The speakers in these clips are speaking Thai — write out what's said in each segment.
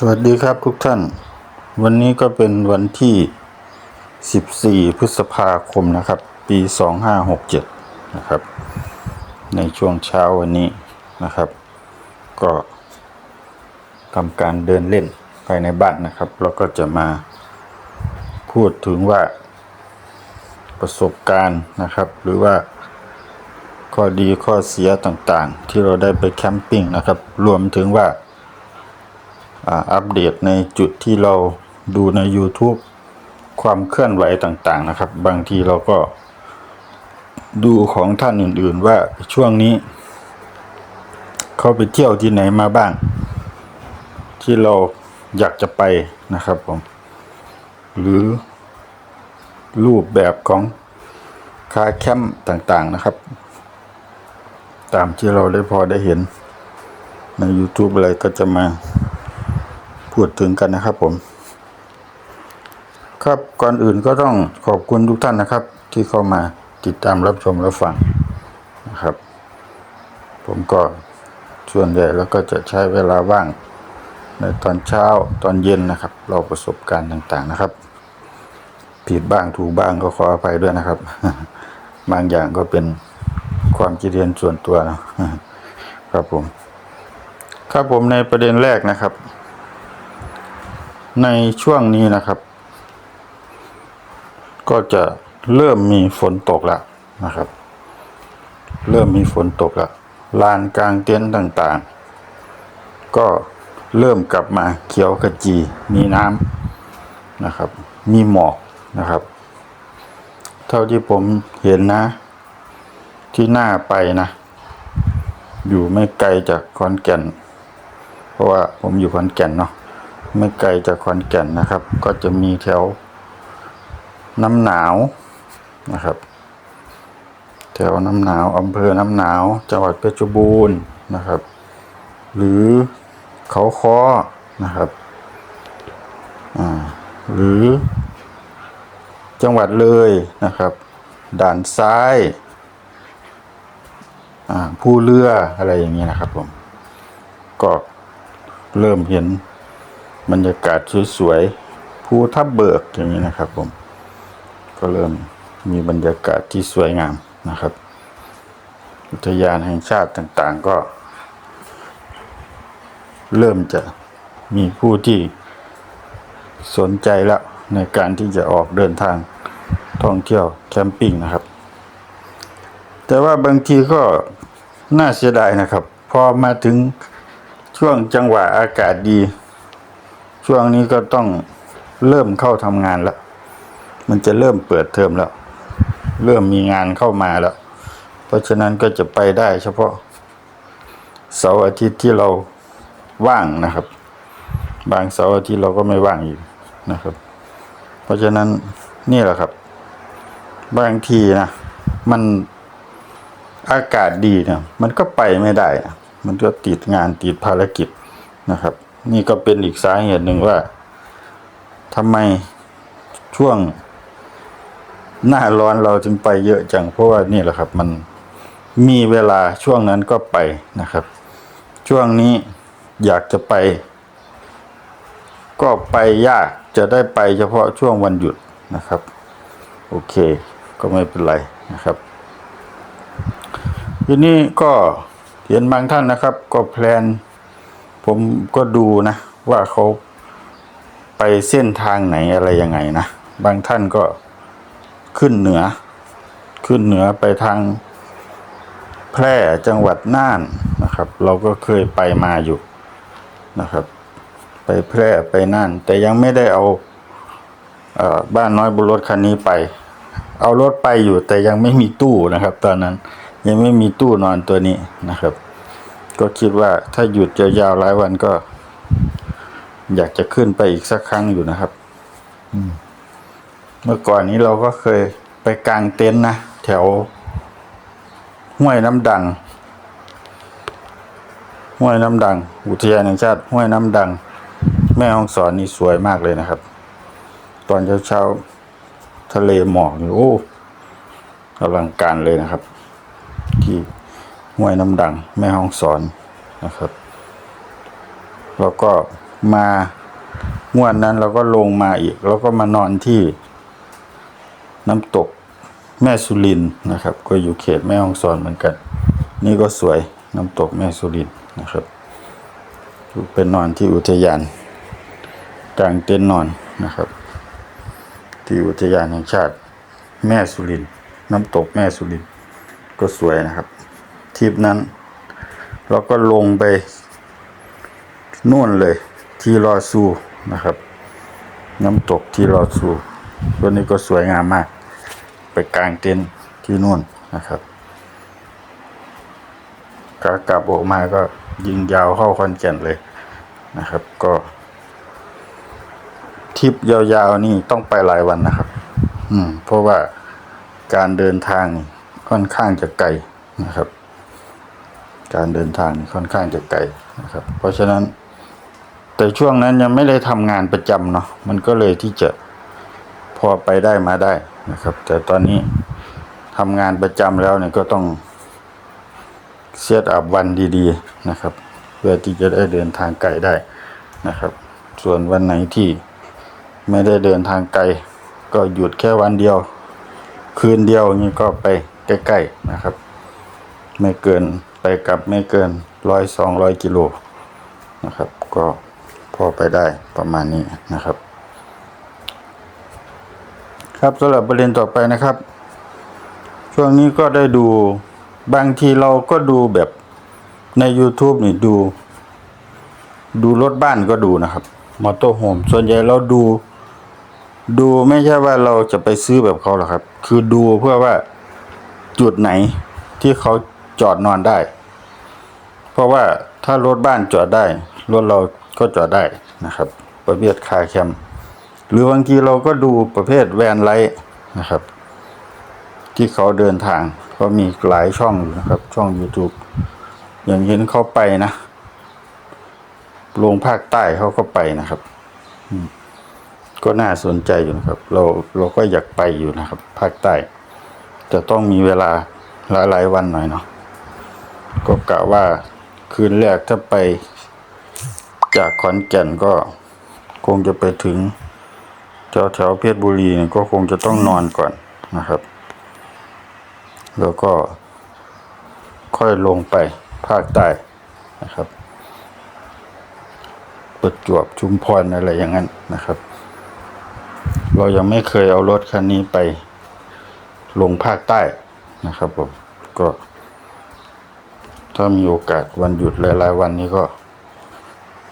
สวัสดีครับทุกท่าน วันนี้ก็เป็นวันที่ 14 พฤษภาคมนะครับ ปี 2567 นะครับ ในช่วงเช้าวันนี้นะครับ ก็ทำการเดินเล่นภายในบ้านนะครับ แล้วก็จะมาพูดถึงว่าประสบการณ์นะครับ หรือว่าข้อดีข้อเสียต่างๆ ที่เราได้ไปแคมปิ้งนะครับ รวมถึงว่า อ่าอัปเดตในจุดที่เราดูใน YouTube ความเคลื่อนไหวต่างๆนะครับ บางทีเราก็ดูของท่านอื่นๆว่าช่วงนี้ เขาไปเที่ยวที่ไหนมาบ้าง ที่เราอยากจะไปนะครับผม หรือรูปแบบของคาแคมป์ต่างๆนะครับ ตามที่เราได้พอได้เห็นใน YouTube อะไรก็จะมา พูดถึงกันนะครับผม ครับก่อนอื่นก็ต้องขอบคุณทุกท่านนะครับ ที่เข้ามาติดตามรับชมรับฟังนะครับ ผมก็ส่วนใหญ่แล้วก็จะใช้เวลาว่างในตอนเช้าตอนเย็นนะครับ เราประสบการณ์ต่างๆนะครับ ผิดบ้างถูกบ้างก็ขออภัยด้วยนะครับ บางอย่างก็เป็นความคิดเห็นส่วนตัวนะครับผม ครับผมในประเด็นแรกนะครับ ในช่วงนี้นะครับ ก็จะเริ่มมีฝนตกแล้วนะครับ เริ่มมีฝนตกแล้วลานกลางเต็นท์ต่างๆ ก็เริ่มกลับมาเขียวขจี มีน้ำนะครับ มีหมอกนะครับ เท่าที่ผมเห็นนะ ที่หน้าไปนะ อยู่ไม่ไกลจากขอนแก่น เพราะว่าผมอยู่ขอนแก่นเนาะ ไม่ไกลจากขอนแก่นนะครับ ก็จะมีแถวน้ำหนาวนะครับ แถวน้ำหนาวอำเภอน้ำหนาว จังหวัดเพชรบูรณ์นะครับ หรือเขาค้อนะครับอ่าหรือจังหวัดเลยนะครับ ด่านซ้ายอ่าผู้เรืออะไรอย่างเงี้ยนะครับผม ก็เริ่มเห็น บรรยากาศสวยๆภูทับเบิกอย่างนี้นะครับผม ก็เริ่มมีบรรยากาศที่สวยงามนะครับ อุทยานแห่งชาติต่างๆก็ เริ่มจะมีผู้ที่สนใจแล้วในการที่จะออกเดินทางท่องเที่ยวแคมปิ้งนะครับ แต่ว่าบางทีก็น่าเสียดายนะครับ พอมาถึงช่วงจังหวะอากาศดี ช่วงนี้ก็ต้องเริ่มเข้าทำงานแล้ว มันจะเริ่มเปิดเทอมแล้ว เริ่มมีงานเข้ามาแล้ว เพราะฉะนั้นก็จะไปได้เฉพาะเสาร์อาทิตย์ที่เราว่างนะครับ บางเสาร์อาทิตย์เราก็ไม่ว่างอีกนะครับ เพราะฉะนั้นนี่แหละครับ บางทีนะมันอากาศดีเนี่ยมันก็ไปไม่ได้นะมันก็ติดงานติดภารกิจนะครับ นี่ก็เป็นอีกสาเหตุหนึ่งว่าทำไมช่วงหน้าร้อนเราจึงไปเยอะจัง เพราะว่านี่แหละครับ มันมีเวลาช่วงนั้นก็ไปนะครับ ช่วงนี้อยากจะไป ก็ไปยากจะได้ไปเฉพาะช่วงวันหยุดนะครับ โอเค ก็ไม่เป็นไรนะครับทีนี้ก็เห็นบางท่านนะครับ ก็แพลน ผมก็ดูนะ ว่าเขาไปเส้นทางไหนอะไรยังไงนะ บางท่านก็ขึ้นเหนือ ขึ้นเหนือไปทางแพร่จังหวัดน่านนะครับ เราก็เคยไปมาอยู่นะครับ ไปแพร่ไปน่าน แต่ยังไม่ได้เอาเอ่อบ้านน้อยบนรถคันนี้ไป เอารถไปอยู่แต่ยังไม่มีตู้นะครับ ตอนนั้นยังไม่มีตู้นอนตัวนี้นะครับ ก็คิดว่าถ้าหยุดยาวๆหลายวันก็ อยากจะขึ้นไปอีกสักครั้งอยู่นะครับอืมเมื่อก่อนนี้เราก็เคยไปกางเต็นท์นะแถว ห้วยน้ำดัง ห้วยน้ำดัง อุทยานแห่งชาติ ห้วยน้ำดัง แม่ฮ่องสอนนี่สวยมากเลยนะครับ ตอนเช้าๆทะเลหมอกนี่โอ้อลังการเลยนะครับ ที่ ห้วยน้ำดังแม่ฮ่องสอนนะครับ แล้วก็มางวดนั้นเราก็ลงมาอีก แล้วก็มานอนที่น้ำตกแม่สุรินนะครับ ก็อยู่เขตแม่ฮ่องสอนเหมือนกัน นี่ก็สวยน้ำตกแม่สุรินนะครับเป็นนอนที่อุทยานกลางเต็นท์นอนนะครับ ที่อุทยานแห่งชาติแม่สุรินน้ำตกแม่สุรินก็สวยนะครับ ทริปนั้น เราก็ลงไปนู่นเลย ที่รอซูนะครับ น้ำตกที่รอซูตัวนี้ก็สวยงามมาก ไปกลางเต็นท์ที่นู่นนะครับกากลับออกมาก็ยิงยาวเข้าคอนแก่นเลยนะครับ ก็ทริปยาวๆนี่ต้องไปหลายวันนะครับ อืม เพราะว่าการเดินทางค่อนข้างจะไกลนะครับ การเดินทางนี่ค่อนข้างจะไกลนะครับ เพราะฉะนั้น แต่ช่วงนั้นยังไม่ได้ทำงานประจำเนาะมันก็เลยที่จะพอไปได้มาได้นะครับ แต่ตอนนี้ทำงานประจำแล้วเนี่ยก็ต้องเซตอัพวันดีๆนะครับ เพื่อที่จะได้เดินทางไกลได้นะครับ ส่วนวันไหนที่ไม่ได้เดินทางไกล ก็หยุดแค่วันเดียว คืนเดียวนี่ก็ไปใกล้ๆนะครับ ไม่เกิน ไปกลับไม่เกินร้อยสองร้อยกิโลนะครับ ก็พอไปได้ประมาณนี้นะครับ ครับสำหรับประเด็นต่อไปนะครับ ช่วงนี้ก็ได้ดูบางทีเราก็ดูแบบใน YouTube นี่ดู ดูรถบ้านก็ดูนะครับมอเตอร์โฮมส่วนใหญ่เราดู ดูไม่ใช่ว่าเราจะไปซื้อแบบเขาหรอกครับ คือดูเพื่อว่าจุดไหนที่เขา จอดนอนได้ เพราะว่าถ้ารถบ้านจอดได้ รถเราก็จอดได้นะครับ ประเภทคาร์แคม หรือบางทีเราก็ดูประเภทแวนไลท์นะครับ ที่เขาเดินทางก็มีหลายช่องนะครับ ช่อง YouTube อย่างเห็นเขาไปนะลงภาคใต้เขาก็ไปนะครับ ก็น่าสนใจอยู่นะครับ เราเราก็อยากไปอยู่นะครับ ภาคใต้ จะต้องมีเวลาหลายหลายๆวันหน่อยเนาะ ก็กะว่าคืนแรกถ้าไป จากขอนแก่นก็คงจะไปถึงแถวแถวเพชรบุรีเนี่ยก็คงจะต้องนอนก่อนนะครับ แล้วก็ค่อยลงไปภาคใต้นะครับประจวบชุมพรอะไรอย่างนั้นนะครับ เรายังไม่เคยเอารถคันนี้ไปลงภาคใต้นะครับผมก็ ถ้ามีโอกาสวันหยุดหลายๆวันนี้ก็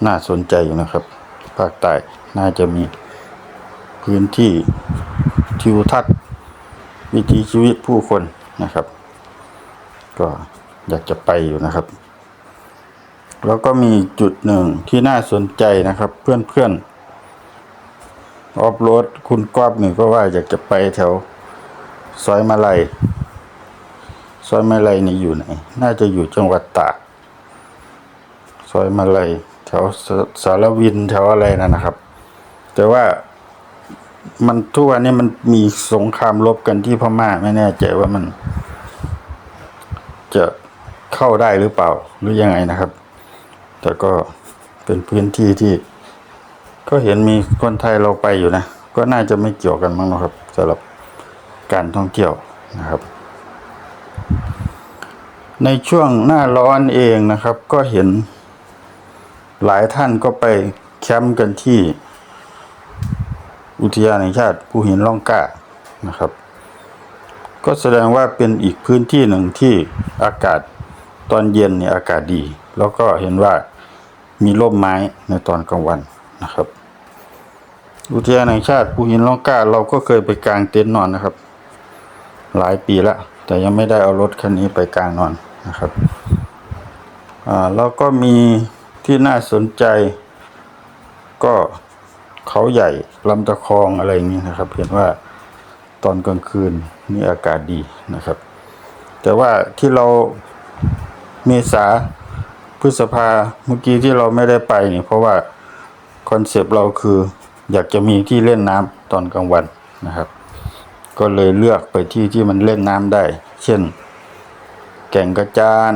น่าสนใจอยู่นะครับ ภาคใต้น่าจะมีพื้นที่ทิวทัศน์วิถีชีวิตผู้คนนะครับ ก็อยากจะไปอยู่นะครับ แล้วก็มีจุดหนึ่งที่น่าสนใจนะครับ เพื่อนๆออฟโรดคุณก๊อบหนึ่งก็ว่าอยากจะไปแถวซอยมาลัย ซอยมาลัยนี่อยู่ไหน น่าจะอยู่จังหวัดตาก ซอยมาลัยแถวสารวินแถวอะไรนั่นนะครับ แต่ว่ามันทุกวันนี้มันมีสงครามรบกันที่พม่าไม่แน่ใจว่ามัน จะเข้าได้หรือเปล่าหรือยังไงนะครับ แต่ก็เป็นพื้นที่ที่ ก็เห็นมีคนไทยเราไปอยู่นะ ก็น่าจะไม่เกี่ยวกันมั้งนะครับสำหรับการท่องเที่ยวนะครับ ในช่วงหน้าร้อนเองนะครับ ก็เห็น หลายท่านก็ไปแคมป์กันที่ อุทยานแห่งชาติภูหินร่องกล้านะครับ ก็แสดงว่าเป็นอีกพื้นที่หนึ่งที่อากาศตอนเย็นเนี่ยอากาศดี แล้วก็เห็นว่ามีร่มไม้ในตอนกลางวันนะครับ อุทยานแห่งชาติภูหินร่องกล้า เราก็เคยไปกางเต็นท์นอนนะครับ หลายปีแล้ว แต่ยังไม่ได้เอารถคันนี้ไปกลางนอนนะครับอ่าแล้วก็มีที่น่าสนใจ ก็เขาใหญ่ลำตะคองอะไรอย่างนี้นะครับ เห็นว่าตอนกลางคืนนี่อากาศดีนะครับ แต่ว่าที่เราเมษาพฤษภาเมื่อกี้ที่เราไม่ได้ไปเนี่ยเพราะว่าคอนเซปต์เราคืออยากจะมีที่เล่นน้ำตอนกลางวันนะครับ ก็เลยเลือกไปที่ที่มันเล่นน้ำได้ เช่น แก่งกระจาน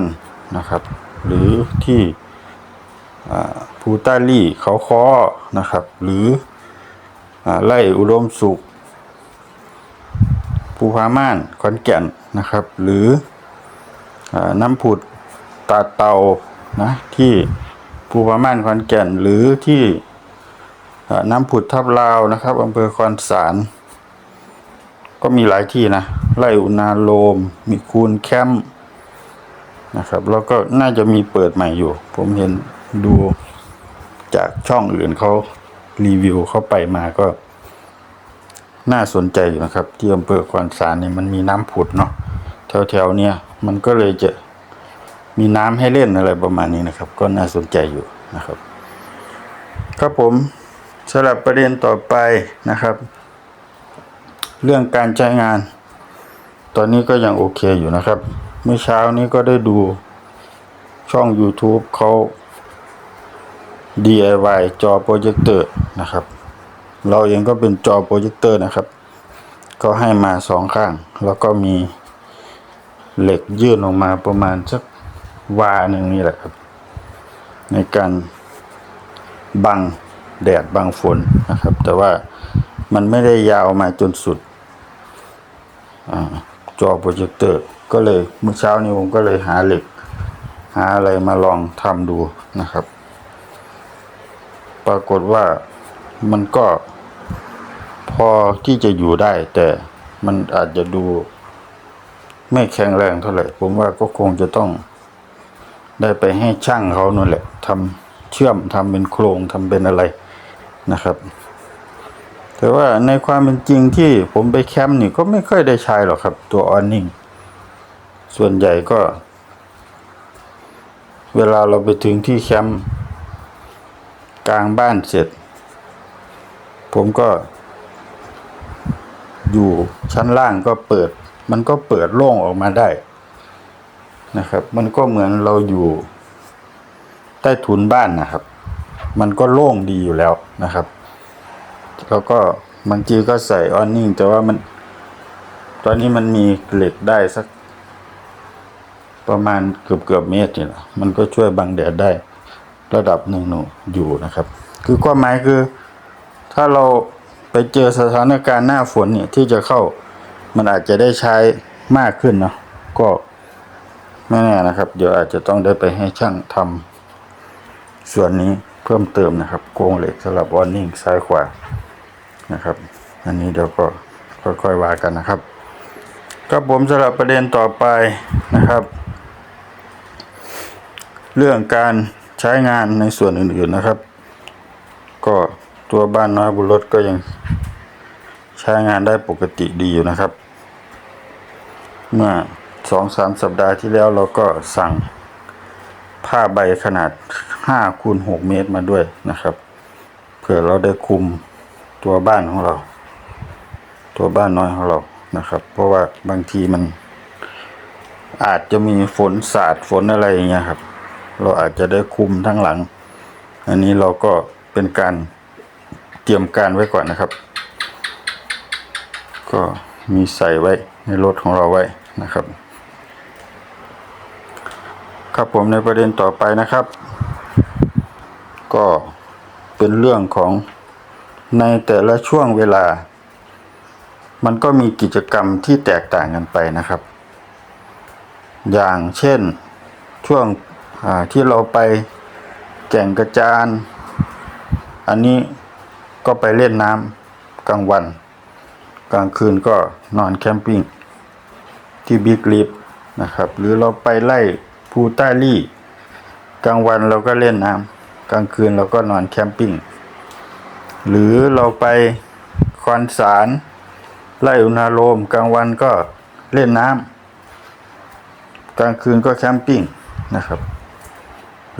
นะครับ หรือที่ภูตาลี่เขาค้อนะครับ หรืออไล่อุดมสุขภูพาม่านขอนแก่นนะครับ หรืออน้ำผุดตาเตานะที่ภูพาม่านขอนแก่น หรือที่น้ำผุดทับลาวนะครับอำเภอคอนสาร ก็มีหลายที่นะไล่อุณาโลม มีคูนแคมป์นะครับ แล้วก็น่าจะมีเปิดใหม่อยู่ ผมเห็นดูจากช่องอื่นเขารีวิวเข้าไปมาก็ น่าสนใจอยู่นะครับ ที่อำเภอคอนสารเนี่ยมันมีน้ำผุดเนาะแถวๆเนี่ยมันก็เลยจะมีน้ำให้เล่นอะไรประมาณนี้นะครับ ก็น่าสนใจอยู่นะครับ ครับผมสำหรับประเด็นต่อไปนะครับ เรื่องการใช้งาน ตอนนี้ก็ยังโอเคอยู่นะครับ เมื่อเช้านี้ก็ได้ดูช่อง YouTube เขา DIY จอโปรเจคเตอร์นะครับ เราเองก็เป็นจอโปรเจคเตอร์นะครับ ก็ให้มาสองข้าง แล้วก็มีเหล็กยื่นออกมาประมาณสักวาหนึ่งนี่แหละครับ ในการบังแดดบังฝนนะครับ แต่ว่ามันไม่ได้ยาวมาจนสุด จอโปรเจคเตอร์ ก็เลยเมื่อเช้านี้ผมก็เลยหาเหล็ก หาอะไรมาลองทำดูนะครับ ปรากฏว่ามันก็พอที่จะอยู่ได้ แต่มันอาจจะดูไม่แข็งแรงเท่าไหร่ ผมว่าก็คงจะต้องได้ไปให้ช่างเขานั่นแหละทำเชื่อมทำเป็นโครงทำเป็นอะไรนะครับ แต่ว่าในความเป็นจริงที่ผมไปแคมป์นี่ก็ไม่ค่อยได้ใช้หรอกครับ ตัวออนนิ่งส่วนใหญ่ก็ เวลาเราไปถึงที่แคมป์กลางบ้านเสร็จ ผมก็ อยู่ชั้นล่างก็เปิด มันก็เปิดโล่งออกมาได้นะครับ มันก็เหมือนเราอยู่ ใต้ถุนบ้านนะครับ มันก็โล่งดีอยู่แล้วนะครับ แล้วก็บางทีก็ใส่ออนนิ่ง แต่ว่ามัน ตอนนี้มันมีเหล็กได้สัก ประมาณเกือบเกือบเมตรนี่แหละมันก็ช่วยบังแดดได้ ระดับหนึ่งหนูอยู่นะครับ คือความหมายคือ ถ้าเราไปเจอสถานการณ์หน้าฝนเนี่ยที่จะเข้ามันอาจจะได้ใช้มากขึ้นเนาะก็ไม่แน่นะครับ เดี๋ยวอาจจะต้องได้ไปให้ช่างทำส่วนนี้เพิ่มเติมนะครับโกงเหล็กสำหรับวอร์นิ่งซ้ายขวา นะครับ อันนี้เดี๋ยวก็ค่อยๆว่ากันนะครับครับผมสำหรับประเด็นต่อไปนะครับ เรื่องการใช้งานในส่วนอื่นๆนะครับ ก็ตัวบ้านน้อยบุรถก็ยังใช้งานได้ปกติดีอยู่นะครับ เมื่อสองสามสัปดาห์ที่แล้วเราก็สั่งผ้าใบขนาด5คูณ6เมตรมาด้วยนะครับเพื่อเราได้คุม ตัวบ้านของเรา ตัวบ้านน้อยของเรานะครับ เพราะว่าบางทีมัน อาจจะมีฝนสาดฝนอะไรอย่างเงี้ยครับ เราอาจจะได้คุมทั้งหลัง อันนี้เราก็เป็นการเตรียมการไว้ก่อนนะครับ ก็มีใส่ไว้ในรถของเราไว้นะครับ ครับผมในประเด็นต่อไปนะครับ ก็เป็นเรื่องของ ในแต่ละช่วงเวลา มันก็มีกิจกรรมที่แตกต่างกันไปนะครับ อย่างเช่นช่วงที่เราไปแก่งกระจาน อันนี้ก็ไปเล่นน้ำกลางวัน กลางคืนก็นอนแคมปิ้งที่บิ๊กลิฟนะครับ หรือเราไปไล่ภูใต้ลี่ กลางวันเราก็เล่นน้ำกลางคืนเราก็นอนแคมปิ้ง หรือเราไปคอนสารไล่อุณาโลมกลางวันก็เล่นน้ำกลางคืนก็แคมปิ้งนะครับ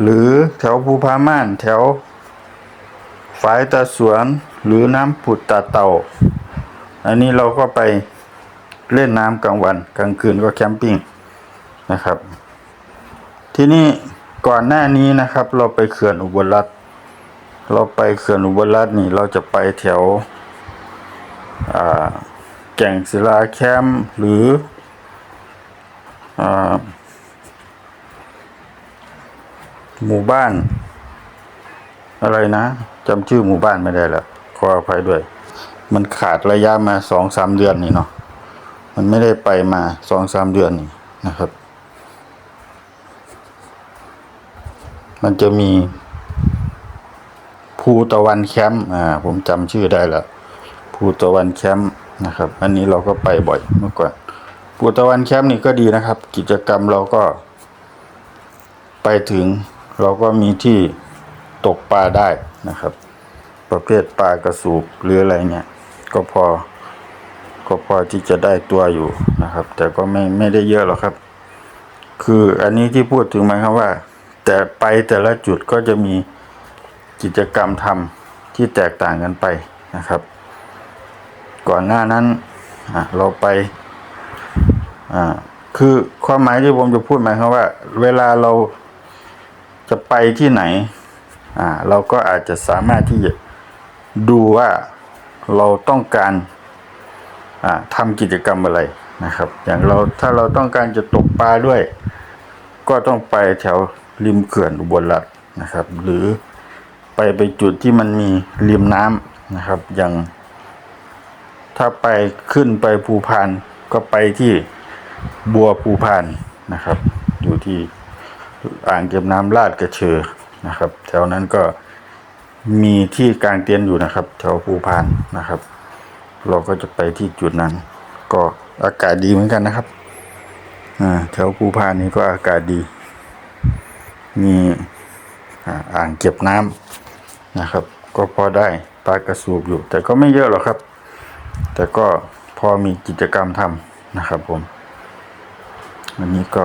หรือแถวภูพาม่านแถวฝายตาสวนหรือน้ำผุดตาเต่า อันนี้เราก็ไปเล่นน้ำกลางวัน กลางคืนก็แคมปิ้งนะครับ ที่นี่ก่อนหน้านี้นะครับ เราไปเขื่อนอุบลรัตน เราไปเขื่อนอุบลรัตน์นี่เราจะไปแถวแก่งศิลาแคมป์หรืออหมู่บ้าน อะไรนะจำชื่อหมู่บ้านไม่ได้ล้วขออภัยด้วย มันขาดระยะมาสองสามเดือนนี่เนาะมันไม่ได้ไปมาสองสามเดือนนี่นะครับ มันจะมี ภูตะวันแคมป์อ่าผมจำชื่อได้แล้วภูตะวันแคมป์นะครับ อันนี้เราก็ไปบ่อยเมื่อก่อนภูตะวันแคมป์นี่ก็ดีนะครับ กิจกรรมเราก็ ไปถึงเราก็มีที่ตกปลาได้นะครับ ประเภทปลากระสูบหรืออะไรเนี่ยก็พอก็พอที่จะได้ตัวอยู่นะครับ แต่ก็ไม่ไม่ได้เยอะหรอกครับ คืออันนี้ที่พูดถึงหมายความว่า แต่ไปแต่ละจุดก็จะมี กิจกรรมทำที่แตกต่างกันไปนะครับ ก่อนหน้านั้นเราไปคือความหมายที่ผมจะพูดหมายความว่า เวลาเราจะไปที่ไหนเราก็อาจจะสามารถที่จะดูว่าเราต้องการทำกิจกรรมอะไรนะครับ อย่างเราถ้าเราต้องการจะตกปลาด้วย ก็ต้องไปแถวริมเขื่อนอุบลรัตน์นะครับ หรือ ไปไปจุดที่มันมีริมน้ำนะครับ อย่าง ถ้าไปขึ้นไปภูพานก็ไปที่บัวภูพานนะครับ อยู่ที่อ่างเก็บน้ำลาดกระเชอนะครับแถวนั้นก็มีที่กลางเต็นอยู่นะครับ แถวภูพานนะครับ เราก็จะไปที่จุดนั้น ก็อากาศดีเหมือนกันนะครับแถวภูพานนี้ก็อากาศดี มีอ่างเก็บน้ำ นะครับ ก็พอได้ปลากระสูบอยู่ แต่ก็ไม่เยอะหรอกครับ แต่ก็พอมีกิจกรรมทำนะครับผมอันนี้ก็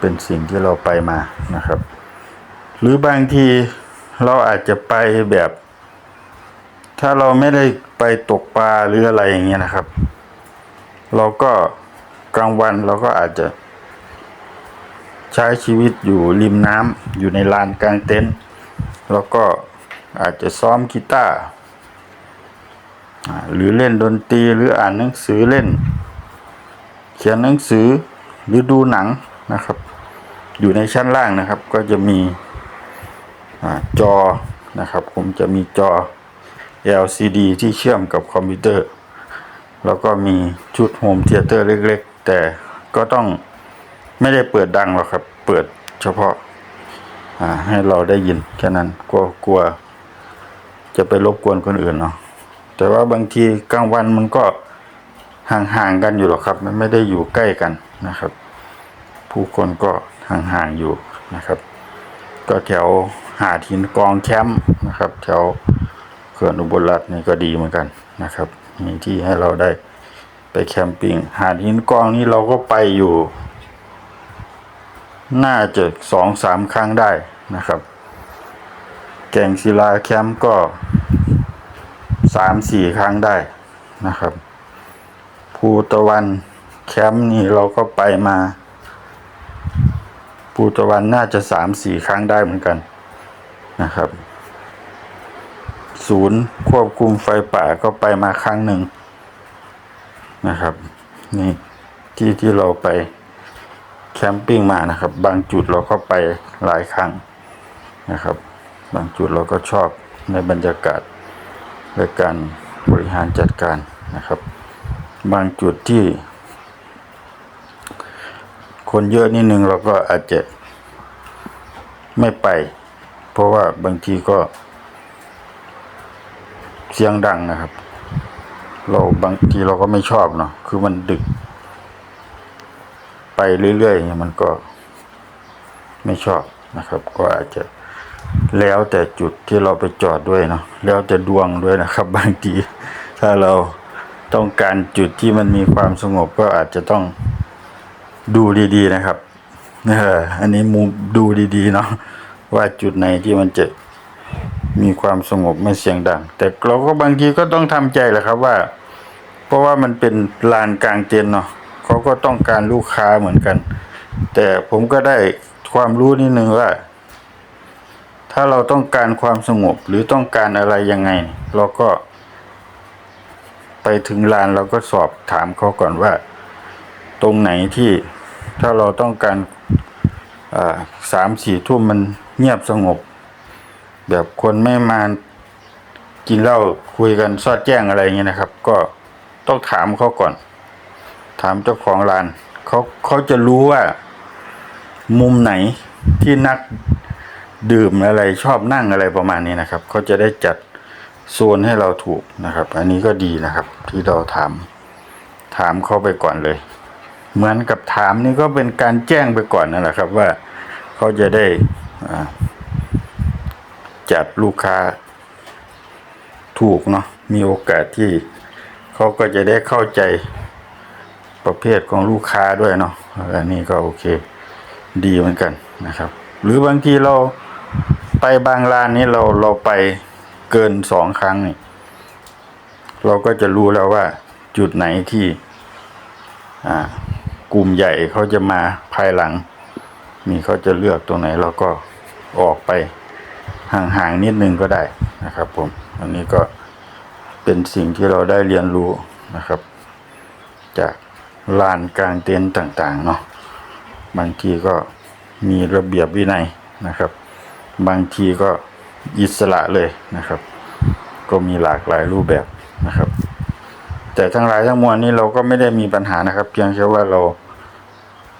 เป็นสิ่งที่เราไปมานะครับ หรือบางทีเราอาจจะไปแบบ ถ้าเราไม่ได้ไปตกปลาหรืออะไรอย่างเงี้ยนะครับ เราก็กลางวันเราก็อาจจะใช้ชีวิตอยู่ริมน้ำอยู่ในลานกลางเต็นท์แล้วก็ อาจจะซ้อมกีตาร์หรือเล่นดนตรีหรืออ่านหนังสือเล่น เขียนหนังสือหรือดูหนังนะครับ อยู่ในชั้นล่างนะครับ ก็จะมีอจอนะครับ ผมจะมีจอ LCD ที่เชื่อมกับคอมพิวเตอร์ แล้วก็มีชุดโฮมเทเตอร์เล็กๆ แต่ก็ต้องไม่ได้เปิดดังหรอกครับ เปิดเฉพาะให้เราได้ยินแค่นั้นก็กลัว จะไปรบกวนคนอื่นเนาะแต่ว่าบางทีกลางวันมันก็ห่างๆกันอยู่หรอกครับ มันไม่ได้อยู่ใกล้กันนะครับ ผู้คนก็ห่างๆอยู่นะครับ ก็แถวหาดหินกองแคมป์นะครับ แถวเขื่อนอุบลรัตน์นี่ก็ดีเหมือนกันนะครับ มีที่ให้เราได้ไปแคมปิ้งหาดหินกองนี้เราก็ไปอยู่ น่าจะสองสามครั้งได้นะครับ ก่งศิลาแคมป์ก็สามสี่ครั้งได้นะครับ ภูตะวันแคมป์นี่เราก็ไปมา ภูตะวันน่าจะสามสี่ครั้งได้เหมือนกันนะครับ ศูนย์ควบคุมไฟป่าก็ไปมาครั้งหนึ่งนะครับ นี่ที่ที่เราไปแคมปิ้งมานะครับ บางจุดเราก็ไปหลายครั้งนะครับ บางจุดเราก็ชอบในบรรยากาศและการบริหารจัดการนะครับ บางจุดที่ คนเยอะนิดนึงเราก็อาจจะไม่ไป เพราะว่าบางทีก็เสียงดังนะครับ เราบางทีเราก็ไม่ชอบเนาะคือมันดึก ไปเรื่อยๆมันก็ไม่ชอบนะครับ ก็อาจจะ แล้วแต่จุดที่เราไปจอดด้วยเนาะแล้วแต่ดวงด้วยนะครับ บางที ถ้าเราต้องการจุดที่มันมีความสงบก็อาจจะต้องดูดีๆนะครับเอออันนี้มุมดูดีๆเนาะว่าจุดไหนที่มันจะมีความสงบไม่เสียงดัง แต่เราก็บางทีก็ต้องทำใจแหละครับว่า เพราะว่ามันเป็นลานกลางเต็นท์เนาะเขาก็ต้องการลูกค้าเหมือนกัน แต่ผมก็ได้ความรู้นิดนึงว่า ถ้าเราต้องการความสงบหรือต้องการอะไรยังไง เราก็ ไปถึงลานเราก็สอบถามเขาก่อนว่า ตรงไหนที่ถ้าเราต้องการสามสี่ทุ่มมันเงียบสงบ แบบคนไม่มากินเหล้าคุยกันซอดแจ้งอะไรเงี้ยนะครับ ก็ต้องถามเขาก่อน ถามเจ้าของร้านเขาเขาจะรู้ว่า มุมไหนที่นัก ดื่มอะไรชอบนั่งอะไรประมาณนี้นะครับเขาจะได้จัดโซนให้เราถูกนะครับ อันนี้ก็ดีนะครับ ที่เราถามถามเขาไปก่อนเลย เหมือนกับถามนี่ก็เป็นการแจ้งไปก่อนนั่นแหละครับ ว่าเขาจะได้จัดลูกค้าถูกเนาะมีโอกาสที่เขาก็จะได้เข้าใจประเภทของลูกค้าด้วยเนาะอันนี้ก็โอเค ดีเหมือนกันนะครับ หรือบางทีเรา ไปบางร้านนี้เราเราไปเกินสองครั้งนี่เราก็จะรู้แล้วว่า จุดไหนที่อ่ากลุ่มใหญ่เขาจะมาภายหลังมีเขาจะเลือกตรงไหนเราก็ออกไปห่างๆนิดนึงก็ได้นะครับผมอันนี้ก็เป็นสิ่งที่เราได้เรียนรู้นะครับ จากลานกลางเต็นท์ต่างๆเนาะบางทีก็มีระเบียบวินัยนะครับ บางทีก็อิสระเลยนะครับ ก็มีหลากหลายรูปแบบนะครับ แต่ทั้งหลายทั้งมวลนี้เราก็ไม่ได้มีปัญหานะครับ เพียงแค่ว่าเรา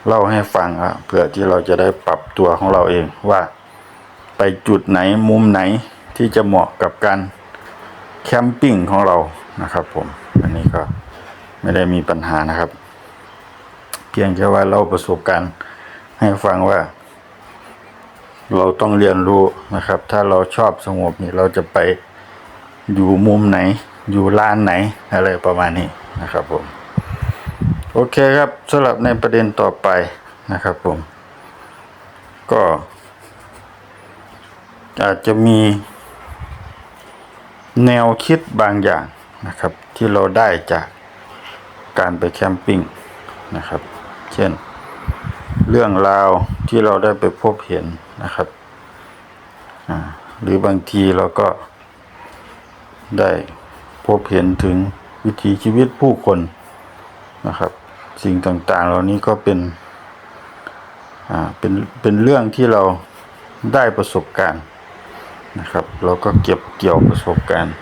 เล่าให้ฟังอะเพื่อที่เราจะได้ปรับตัวของเราเองว่าไปจุดไหนมุมไหนที่จะเหมาะกับการแคมปิ้งของเรานะครับ ผมอันนี้ก็ไม่ได้มีปัญหานะครับ เพียงแค่ว่าเล่าประสบการณ์ให้ฟังว่า เราต้องเรียนรู้นะครับ ถ้าเราชอบสงบนี่เราจะไปอยู่มุมไหน อยู่ลานไหนอะไรประมาณนี้นะครับผม โอเคครับสำหรับในประเด็นต่อไปนะครับผม ก็ อาจจะมีแนวคิดบางอย่างนะครับ ที่เราได้จากการไปแคมปิ้งนะครับ เช่น เรื่องราวที่เราได้ไปพบเห็น นะครับหรือบางทีเราก็ได้พบเห็นถึงวิถีชีวิตผู้คนนะครับ สิ่งต่างๆ เหล่านี้ก็เป็นเป็นเป็นเรื่องที่เราได้ประสบการณ์นะครับ เราก็เก็บเกี่ยวประสบการณ์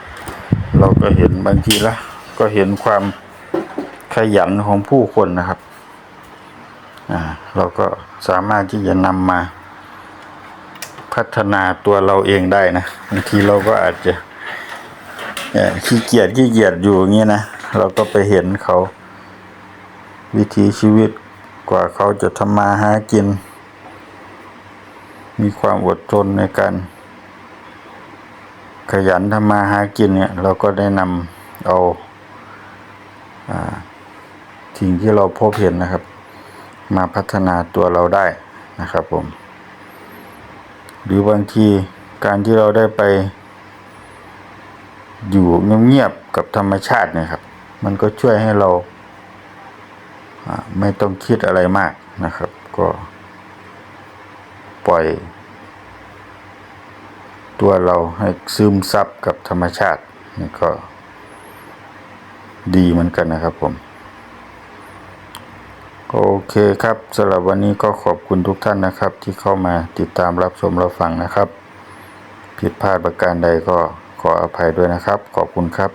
เราก็เห็นบางทีละก็เห็นความขยันของผู้คนนะครับเราก็สามารถที่จะนำมา พัฒนาตัวเราเองได้นะบางทีเราก็อาจจะขี้เกียจขี้เกียจอยู่อย่างนี้นะเราก็ไปเห็นเขา วิถีชีวิตกว่าเขาจะทำมาหากิน มีความอดทนในการ ขยันทำมาหากินเนี่ย เราก็ได้นำเอาอ่าสิ่งที่เราพบเห็นนะครับ มาพัฒนาตัวเราได้นะครับผม หรือบางทีการที่เราได้ไป อยู่เงียบๆกับธรรมชาตินี่ครับ มันก็ช่วยให้เราไม่ต้องคิดอะไรมากนะครับ ก็ปล่อย ตัวเราให้ซึมซับกับธรรมชาตินี่ก็ดีเหมือนกันนะครับผม โอเคครับสำหรับวันนี้ก็ขอบคุณทุกท่านนะครับ ที่เข้ามาติดตามรับชมรับฟังนะครับ ผิดพลาดประการใดก็ขออภัยด้วยนะครับ ขอบคุณครับ